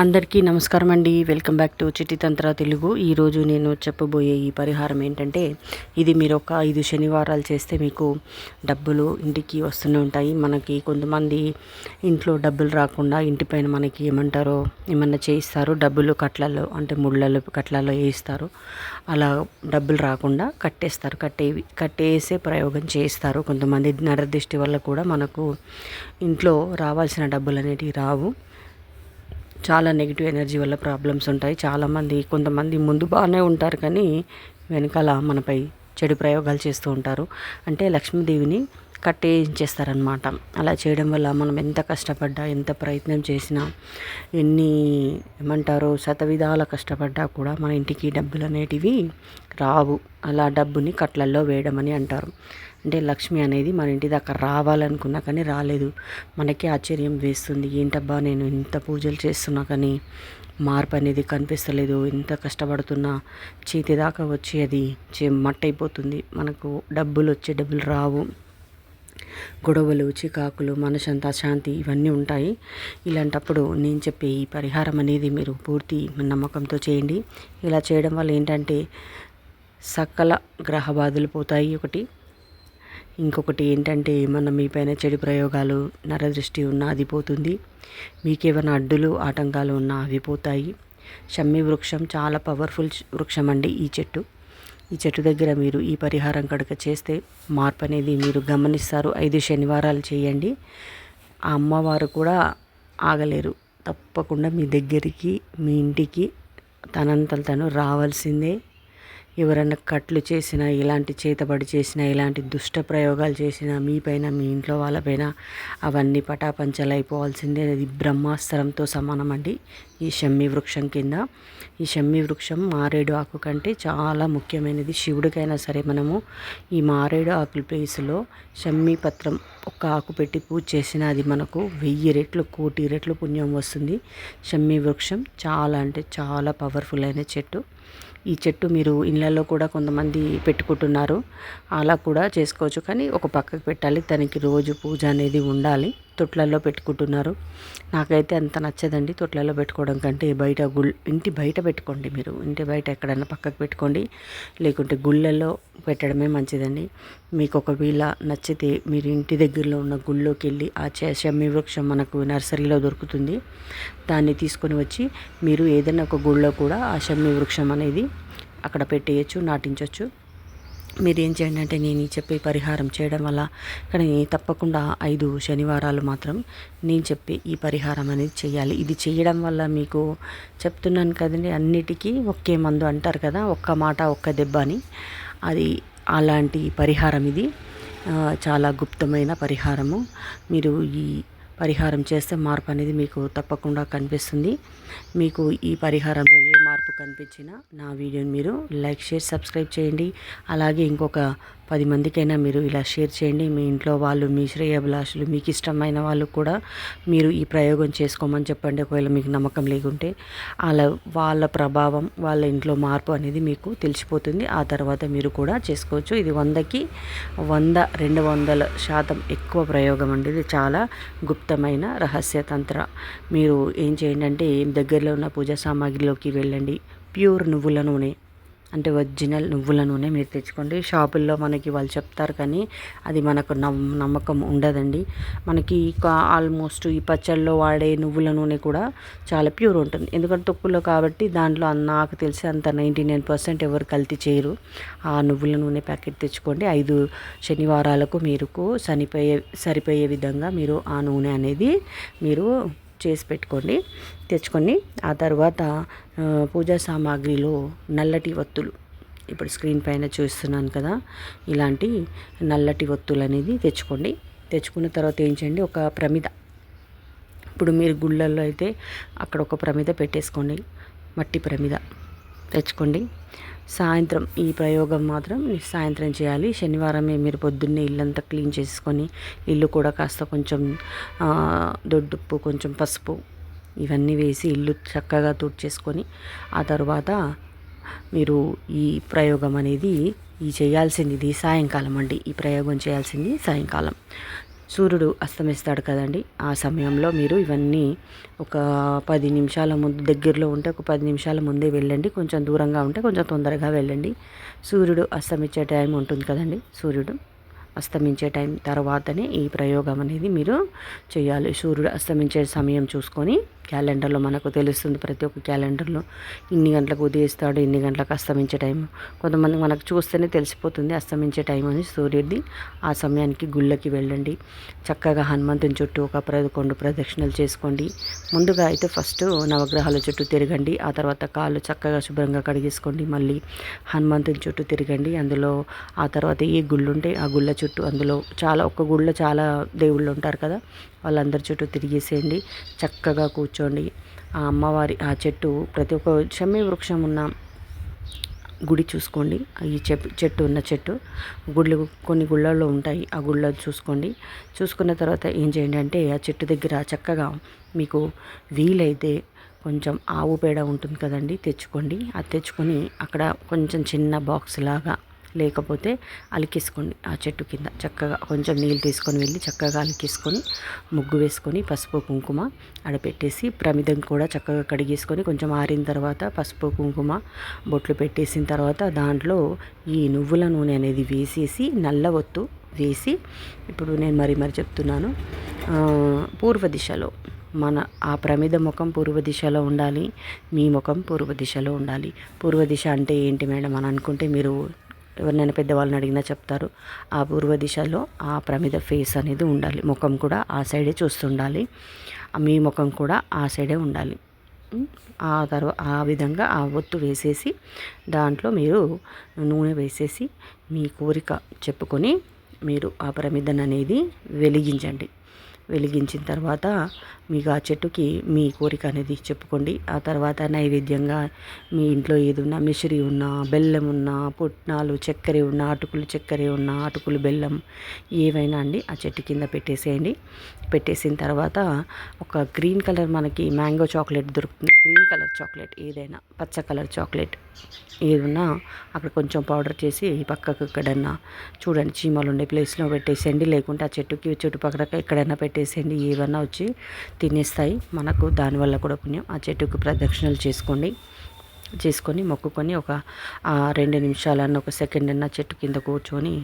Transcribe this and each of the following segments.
అందరికీ నమస్కారం అండి welcome back to Chititantra Telugu. ఈరోజు నేను చెప్పబోయే ఈ పరిహారం ఏంటంటే ఇది మీరు ఒక ఐదు శనివారాలు చేస్తే మీకు డబ్బులు ఇంటికి వస్తూనే ఉంటాయి. మనకి కొంతమంది ఇంట్లో డబ్బులు రాకుండా ఇంటిపైన మనకి ఏమంటారో ఏమన్నా చేయిస్తారు. డబ్బులు కట్లలో అంటే ముళ్ళలో కట్లలో వేయిస్తారు. అలా డబ్బులు రాకుండా కట్టేస్తారు. కట్టేవి కట్టేసే ప్రయోగం చేస్తారు కొంతమంది నరదృష్టి వల్ల కూడా మనకు ఇంట్లో రావాల్సిన డబ్బులు అనేటివి రావు. చాలా నెగిటివ్ ఎనర్జీ వల్ల ప్రాబ్లమ్స్ ఉంటాయి. చాలామంది కొంతమంది ముందు బాగానే ఉంటారు కానీ వెనకాల మనపై చెడు ప్రయోగాలు చేస్తూ ఉంటారు. అంటే లక్ష్మీదేవిని కట్టేయించేస్తారనమాట అలా చేయడం వల్ల మనం ఎంత కష్టపడ్డా ఎంత ప్రయత్నం చేసినా ఎన్ని ఏమంటారు శతవిధాల కష్టపడ్డా కూడా మన ఇంటికి డబ్బులు అనేటివి రావు. అలా డబ్బుని కట్లల్లో వేయడం అని అంటారు. అంటే లక్ష్మి అనేది మన ఇంటి దాకా రావాలనుకున్నా కానీ రాలేదు. మనకి ఆశ్చర్యం వేస్తుంది. ఏంటబ్బా నేను ఇంత పూజలు చేస్తున్నా కానీ మార్పు అనేది కనిపిస్తలేదు. ఎంత కష్టపడుతున్నా చేతి దాకా వచ్చి అది మట్టయిపోతుంది. మనకు డబ్బులు వచ్చే డబ్బులు రావు. గొడవలు చికాకులు మనసంతా శాంతి ఇవన్నీ ఉంటాయి. ఇలాంటప్పుడు నేను చెప్పే ఈ పరిహారం అనేది మీరు పూర్తి నమ్మకంతో చేయండి. ఇలా చేయడం వల్ల ఏంటంటే సకల గ్రహ బాధలు పోతాయి ఒకటి. ఇంకొకటి ఏంటంటే ఏమన్నా మీ పైన చెడు ప్రయోగాలు నరదృష్టి ఉన్నా అది పోతుంది మీకేమైనా అడ్డులు ఆటంకాలు ఉన్నా అవి పోతాయి షమ్మి వృక్షం చాలా పవర్ఫుల్ వృక్షం అండి ఈ చెట్టు. ఈ చెట్టు దగ్గర మీరు ఈ పరిహారం కనుక చేస్తే మార్పు అనేది మీరు గమనిస్తారు. ఐదు శనివారాలు చేయండి. ఆ అమ్మవారు కూడా ఆగలేరు. తప్పకుండా మీ దగ్గరికి మీ ఇంటికి తనంతలు తను రావాల్సిందే. ఎవరైనా కట్లు చేసినా ఇలాంటి చేతబడి చేసినా ఇలాంటి దుష్ట ప్రయోగాలు చేసినా మీపైన మీ ఇంట్లో వాళ్ళపైన అవన్నీ పటాపంచలైపోవాల్సిందే అది బ్రహ్మాస్త్రంతో సమానం అండి. ఈ షమ్మి వృక్షం కింద. ఈ షమ్మి వృక్షం మారేడు ఆకు కంటే చాలా ముఖ్యమైనది. శివుడికైనా సరే మనము ఈ మారేడు ఆకుల ప్లేస్లో షమ్మి పత్రం ఒక ఆకు పెట్టి పూజ చేసిన అది మనకు వెయ్యి రెట్లు కోటి రెట్లు పుణ్యం వస్తుంది. షమ్మి వృక్షం చాలా అంటే చాలా పవర్ఫుల్ అయిన చెట్టు. ఈ చెట్టు మీరు ఇళ్ళల్లో కూడా కొంతమంది పెట్టుకుంటున్నారు. అలా కూడా చేసుకోవచ్చు. కానీ ఒక పక్కకు పెట్టాలి. తనకి రోజు పూజ అనేది ఉండాలి. తొట్లలో పెట్టుకుంటున్నారు. నాకైతే అంత నచ్చదండి తొట్లలో పెట్టుకోవడం కంటే బయట గుళ్ ఇంటి బయట పెట్టుకోండి మీరు. ఇంటి బయట ఎక్కడైనా పక్కకు పెట్టుకోండి. లేకుంటే గుళ్ళల్లో పెట్టడమే మంచిదండి. మీకు ఒకవేళ నచ్చితే మీరు ఇంటి దగ్గరలో ఉన్న గుళ్ళోకి వెళ్ళి ఆ శమ్మి వృక్షం మనకు నర్సరీలో దొరుకుతుంది. దాన్ని తీసుకొని వచ్చి మీరు ఏదైనా ఒక గుళ్ళో కూడా ఆ షమ్మి వృక్షం అనేది అక్కడ పెట్టేయచ్చు నాటించవచ్చు మీరు ఏం చేయండి అంటే నేను చెప్పే పరిహారం చేయడం వల్ల కానీ తప్పకుండా ఐదు శనివారాలు మాత్రం నేను చెప్పే ఈ పరిహారం అనేది చేయాలి. ఇది చేయడం వల్ల మీకు చెప్తున్నాను కదండి అన్నిటికీ ఒకే మందు అంటారు కదా ఒక్క మాట ఒక్క దెబ్బ అని. అది అలాంటి పరిహారం ఇది. చాలా గుప్తమైన పరిహారము. మీరు ఈ పరిహారం చేస్తే మార్పు అనేది మీకు తప్పకుండా కనిపిస్తుంది. మీకు ఈ పరిహారంలో ఏ మార్పు కనిపించినా నా వీడియోని మీరు లైక్ షేర్ సబ్స్క్రైబ్ చేయండి. అలాగే ఇంకొక పది మందికైనా మీరు ఇలా షేర్ చేయండి. మీ ఇంట్లో వాళ్ళు మీ శ్రేయభిలాషులు మీకు ఇష్టమైన వాళ్ళు కూడా మీరు ఈ ప్రయోగం చేసుకోమని చెప్పండి. ఒకవేళ మీకు నమ్మకం లేకుంటే అలా వాళ్ళ ప్రభావం వాళ్ళ ఇంట్లో మార్పు అనేది మీకు తెలిసిపోతుంది. ఆ తర్వాత మీరు కూడా చేసుకోవచ్చు. ఇది వందకి వంద రెండు వందల శాతం ఎక్కువ ప్రయోగం అండి. ఇది చాలా గుప్తమైన రహస్య తంత్ర. మీరు ఏం చేయండి అంటే దగ్గరలో ఉన్న పూజా సామాగ్రిలోకి వెళ్ళండి. ప్యూర్ నువ్వుల నూనె. అంటే ఒరిజినల్ నువ్వుల నూనె మీరు తెచ్చుకోండి. షాపుల్లో మనకి వాళ్ళు చెప్తారు కానీ అది మనకు నమ్మకం ఉండదండి. మనకి ఆల్మోస్ట్ ఈ పచ్చళ్ళలో వాడే నువ్వుల నూనె కూడా చాలా ప్యూర్ ఉంటుంది. ఎందుకంటే తొక్కులో కాబట్టి దాంట్లో నాకు తెలిసి అంత నైంటీ నైన్ పర్సెంట్ ఎవరు కల్తీ చేయరు. ఆ నువ్వుల నూనె ప్యాకెట్ తెచ్చుకోండి. ఐదు శనివారాలకు మీరు సరిపోయే సరిపోయే విధంగా మీరు ఆ నూనె అనేది మీరు చేసి పెట్టుకోండి. తెచ్చుకొని ఆ తర్వాత పూజా సామాగ్రిలో నల్లటి ఒత్తులు. ఇప్పుడు స్క్రీన్ పైన చూస్తున్నాను కదా ఇలాంటి నల్లటి ఒత్తులు అనేది తెచ్చుకోండి. తెచ్చుకున్న తర్వాత ఏం చేయండి ఒక ప్రమిద. ఇప్పుడు మీరు గుళ్ళల్లో అయితే అక్కడ ఒక ప్రమిద పెట్టేసుకోండి. మట్టి ప్రమిద తెచ్చుకోండి. సాయంత్రం ఈ ప్రయోగం మాత్రం సాయంత్రం చేయాలి. శనివారమే మీరు పొద్దున్నే ఇల్లంతా క్లీన్ చేసుకొని ఇల్లు కూడా కాస్త కొంచెం దొడ్డుప్పు కొంచెం పసుపు ఇవన్నీ వేసి ఇల్లు చక్కగా తుడిచేసుకొని ఆ తర్వాత మీరు ఈ ప్రయోగం అనేది ఈ చేయాల్సింది. ఇది సాయంకాలం అండి. ఈ ప్రయోగం చేయాల్సింది సాయంకాలం. సూర్యుడు అస్తమిస్తాడు కదండి. ఆ సమయంలో మీరు ఇవన్నీ ఒక పది నిమిషాల ముందు దగ్గరలో ఉంటే ఒక పది నిమిషాల ముందే వెళ్ళండి. కొంచెం దూరంగా ఉంటే కొంచెం తొందరగా వెళ్ళండి. సూర్యుడు అస్తమించే టైం ఉంటుంది కదండి. సూర్యుడు అస్తమించే టైం తర్వాతనే ఈ ప్రయోగం అనేది మీరు చేయాలి. సూర్యుడు అస్తమించే సమయం చూసుకొని క్యాలెండర్లో మనకు తెలుస్తుంది ప్రతి ఒక్క క్యాలెండర్లో ఇన్ని గంటలకు ఉదయిస్తాడు ఇన్ని గంటలకు అస్తమించే టైం కొంతమంది మనకు చూస్తేనే తెలిసిపోతుంది అస్తమించే టైం అని సూర్యుడిది ఆ సమయానికి గుళ్ళకి వెళ్ళండి. చక్కగా హనుమంతుని చుట్టూ ఒక పదకొండు ప్రదక్షిణలు చేసుకోండి. ముందుగా అయితే ఫస్ట్ నవగ్రహాల చుట్టూ తిరగండి. ఆ తర్వాత కాళ్ళు చక్కగా శుభ్రంగా కడిగేసుకోండి. మళ్ళీ హనుమంతుని చుట్టూ తిరగండి. అందులో ఆ తర్వాత ఏ గుళ్ళు ఉంటే ఆ గుళ్ళ చుట్టూ అందులో చాలా ఒక్క గుళ్ళో చాలా దేవుళ్ళు ఉంటారు కదా వాళ్ళందరి చుట్టూ తిరిగేసేయండి. చక్కగా కూర్చోండి ఆ అమ్మవారి ఆ చెట్టు ప్రతి ఒక్క షమ్మి వృక్షం ఉన్న గుడి చూసుకోండి. ఈ చెట్టు చెట్టు ఉన్న చెట్టు గుళ్ళు కొన్ని గుళ్ళల్లో ఉంటాయి. ఆ గుళ్ళ చూసుకోండి. చూసుకున్న తర్వాత ఏం చేయండి అంటే ఆ చెట్టు దగ్గర చక్కగా మీకు వీలైతే కొంచెం ఆవు పేడ ఉంటుంది కదండి తెచ్చుకోండి. అది తెచ్చుకొని అక్కడ కొంచెం చిన్న బాక్స్ లాగా లేకపోతే అలికేసుకోండి ఆ చెట్టు కింద చక్కగా కొంచెం నీళ్ళు తీసుకొని వెళ్ళి చక్కగా అలికేసుకొని ముగ్గు వేసుకొని పసుపు కుంకుమ ఆడపెట్టేసి ప్రమిదం కూడా చక్కగా కడిగేసుకొని కొంచెం ఆరిన తర్వాత పసుపు కుంకుమ బొట్లు పెట్టేసిన తర్వాత దాంట్లో ఈ నువ్వుల నూనె అనేది వేసేసి నల్ల ఒత్తు వేసి ఇప్పుడు నేను మరి మరి చెప్తున్నాను పూర్వ దిశలో మన ఆ ప్రమిద ముఖం పూర్వ దిశలో ఉండాలి మీ ముఖం పూర్వ దిశలో ఉండాలి. పూర్వ దిశ అంటే ఏంటి మేడం అని అనుకుంటే మీరు ఎవరినైనా పెద్దవాళ్ళని అడిగినా చెప్తారు. ఆ పూర్వ దిశలో ఆ ప్రమిద ఫేస్ అనేది ఉండాలి. ముఖం కూడా ఆ సైడే చూస్తుండాలి. మీ ముఖం కూడా ఆ సైడే ఉండాలి. ఆ తర్వాత ఆ విధంగా ఆ ఒత్తు వేసేసి దాంట్లో మీరు నూనె వేసేసి మీ కోరిక చెప్పుకొని మీరు ఆ ప్రమిదన్ అనేది వెలిగించండి. వెలిగించిన తర్వాత మీకు ఆ చెట్టుకి మీ కోరిక అనేది చెప్పుకోండి. ఆ తర్వాత నైవేద్యంగా మీ ఇంట్లో ఏది ఉన్నా మిశ్రీ ఉన్నా బెల్లం ఉన్నా పుట్నాలు చక్కెర ఉన్న అటుకులు చక్కెర ఉన్న అటుకులు బెల్లం ఏవైనా అండి ఆ చెట్టు కింద పెట్టేసేయండి. పెట్టేసిన తర్వాత ఒక గ్రీన్ కలర్ మనకి మ్యాంగో చాక్లెట్ దొరుకుతుంది. గ్రీన్ కలర్ చాక్లెట్ ఏదైనా పచ్చ కలర్ చాక్లెట్ ఏదన్నా అక్కడ కొంచెం పౌడర్ చేసి పక్కకు ఎక్కడన్నా చూడండి చీమలు ఉండే ప్లేస్లో పెట్టేసేయండి. లేకుంటే ఆ చెట్టుకి చుట్టుపక్కల ఎక్కడైనా పెట్టేసేయండి. ఏమన్నా వచ్చి తినేస్తాయి. మనకు దానివల్ల కూడా పుణ్యం. ఆ చెట్టుకు ప్రదక్షిణలు చేసుకోండి. చేసుకొని మొక్కుకొని ఒక రెండు నిమిషాలన్న ఒక సెకండ్ అన్న చెట్టు కింద కూర్చొని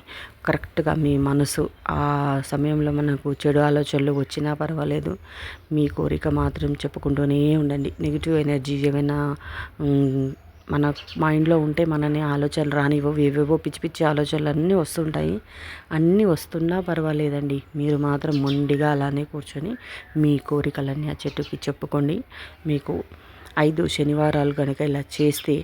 కరెక్ట్గా మీ మనసు ఆ సమయంలో మనకు చెడు ఆలోచనలు వచ్చినా పర్వాలేదు. మీ కోరిక మాత్రం చెప్పుకుంటూనే ఉండండి. నెగిటివ్ ఎనర్జీ ఏమైనా మన మైండ్లో ఉంటే మనని ఆలోచనలు రానివ్వవు. ఏవేవో పిచ్చి పిచ్చి ఆలోచనలు అన్నీ వస్తుంటాయి. అన్నీ వస్తున్నా పర్వాలేదండి. మీరు మాత్రం మొండిగా అలానే కూర్చొని మీ కోరికలన్నీ ఆ చెట్టుకి చెప్పుకోండి. మీకు ఐదు శనివారాలు కనుక ఇలా చేస్తే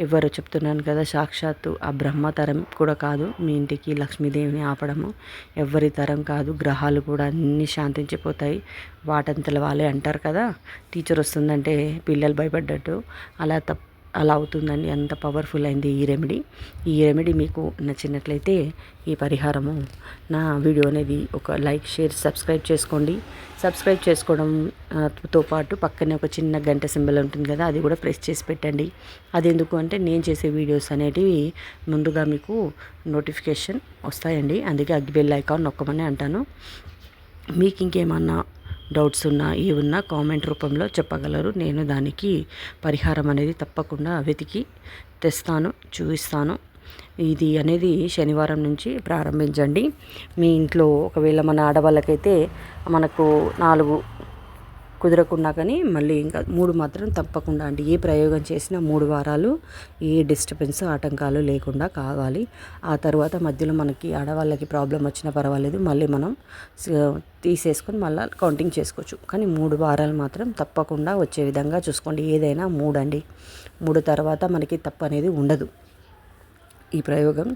ఎవరో చెప్తున్నాను కదా సాక్షాత్తు ఆ బ్రహ్మతరం కూడా కాదు మీ ఇంటికి లక్ష్మీదేవిని ఆపడము ఎవరి తరం కాదు గ్రహాలు కూడా అన్నీ శాంతించిపోతాయి. వాటంతల వాళ్ళే అంటారు కదా టీచర్ వస్తుందంటే పిల్లలు భయపడ్డట్టు. అలా తప్ప అలా అవుతుందండి. అంత పవర్ఫుల్ అయింది ఈ రెమెడీ ఈ రెమెడీ మీకు నచ్చినట్లయితే ఈ పరిహారము నా వీడియో అనేది ఒక లైక్ షేర్ సబ్స్క్రైబ్ చేసుకోండి. సబ్స్క్రైబ్ చేసుకోవడంతో పాటు పక్కనే ఒక చిన్న గంట సింబల్ ఉంటుంది కదా అది కూడా ప్రెస్ చేసి పెట్టండి. అది ఎందుకు అంటే నేను చేసే వీడియోస్ అనేటివి ముందుగా మీకు నోటిఫికేషన్ వస్తాయండి. అందుకే అగ్గిబెల్ ఐకాన్ నొక్కమని అంటాను. మీకు ఇంకేమన్నా డౌట్స్ ఉన్నా ఉన్నా కామెంట్ రూపంలో చెప్పగలరు. నేను దానికి పరిహారం అనేది తప్పకుండా వెతికి తెస్తాను చూపిస్తాను. ఇది అనేది శనివారం నుంచి ప్రారంభించండి. మీ ఇంట్లో ఒకవేళ మన ఆడవాళ్ళకైతే మనకు నాలుగు కుదరకున్నా కానీ మళ్ళీ ఇంకా మూడు మాత్రం తప్పకుండా అండి. ఏ ప్రయోగం చేసినా మూడు వారాలు ఏ డిస్టర్బెన్స్ ఆటంకాలు లేకుండా కావాలి. ఆ తర్వాత మధ్యలో మనకి ఆడవాళ్ళకి ప్రాబ్లం వచ్చినా పర్వాలేదు. మళ్ళీ మనం తీసేసుకొని మళ్ళీ కౌంటింగ్ చేసుకోవచ్చు. కానీ మూడు వారాలు మాత్రం తప్పకుండా వచ్చే విధంగా చూసుకోండి. ఏదైనా మూడు అండి మూడు తర్వాత మనకి తప్పు అనేది ఉండదు. ఈ ప్రయోగం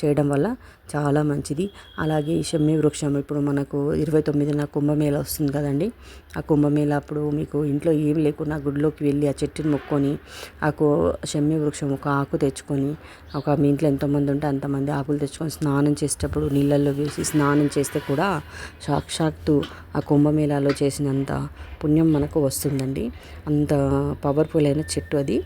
చేయడం వల్ల చాలా మంచిది. అలాగే ఈ షమ్మి వృక్షం ఇప్పుడు మనకు ఇరవై తొమ్మిదిన కుంభమేళ వస్తుంది కదండి. ఆ కుంభమేళ అప్పుడు మీకు ఇంట్లో ఏం లేకుండా గుడిలోకి వెళ్ళి ఆ చెట్టుని మొక్కొని ఆ కో షమ్మి వృక్షం ఒక ఆకు తెచ్చుకొని ఒక మీ ఇంట్లో ఎంతమంది ఉంటే అంతమంది ఆకులు తెచ్చుకొని స్నానం చేసేటప్పుడు నీళ్ళల్లో వేసి స్నానం చేస్తే కూడా సాక్షాత్తు ఆ కుంభమేళాలో చేసినంత పుణ్యం మనకు వస్తుందండి. అంత పవర్ఫుల్ అయిన చెట్టు అది.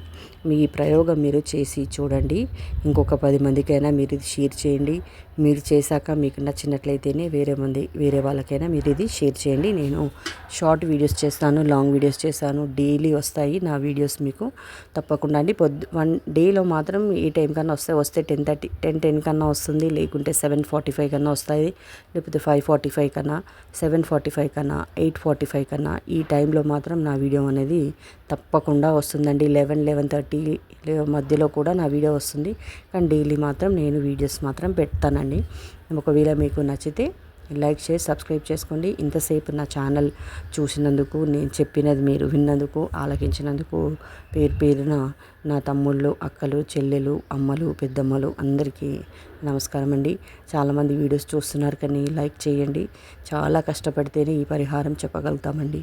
మీ ప్రయోగం మీరు చేసి చూడండి. ఇంకొక పది మందికైనా మీరు ఇది షేర్ చేయండి. మీరు చేశాక మీకు నచ్చినట్లయితేనే వేరే మంది వేరే వాళ్ళకైనా మీరు ఇది షేర్ చేయండి. నేను షార్ట్ వీడియోస్ చేస్తాను లాంగ్ వీడియోస్ చేస్తాను. డైలీ వస్తాయి నా వీడియోస్ మీకు తప్పకుండా అండి. పొద్దు వన్ డేలో మాత్రం ఈ టైం కన్నా వస్తే వస్తే టెన్ థర్టీ టెన్ టెన్ కన్నా వస్తుంది. లేకుంటే సెవెన్ ఫార్టీ ఫైవ్ కన్నా వస్తాయి. లేకపోతే ఫైవ్ ఫార్టీ ఫైవ్ కన్నా సెవెన్ ఫార్టీ ఫైవ్ కన్నా ఎయిట్ ఫార్టీ ఫైవ్ కన్నా ఈ టైంలో మాత్రం నా వీడియో అనేది తప్పకుండా వస్తుందండి. లెవెన్ లెవెన్ థర్టీ మధ్యలో కూడా నా వీడియో వస్తుంది. కానీ డైలీ మాత్రం నేను వీడియోస్ మాత్రం పెడతానండి. ఒకవేళ మీకు నచ్చితే లైక్ చేసి సబ్స్క్రైబ్ చేసుకోండి. ఇంతసేపు నా ఛానల్ చూసినందుకు నేను చెప్పినది మీరు విన్నందుకు ఆలకించినందుకు పేరు పేరున నా తమ్ముళ్ళు అక్కలు చెల్లెలు అమ్మలు పెద్దమ్మలు అందరికీ నమస్కారం అండి. చాలామంది వీడియోస్ చూస్తున్నారు కానీ లైక్ చేయండి. చాలా కష్టపడితేనే ఈ పరిహారం చెప్పగలుగుతామండి.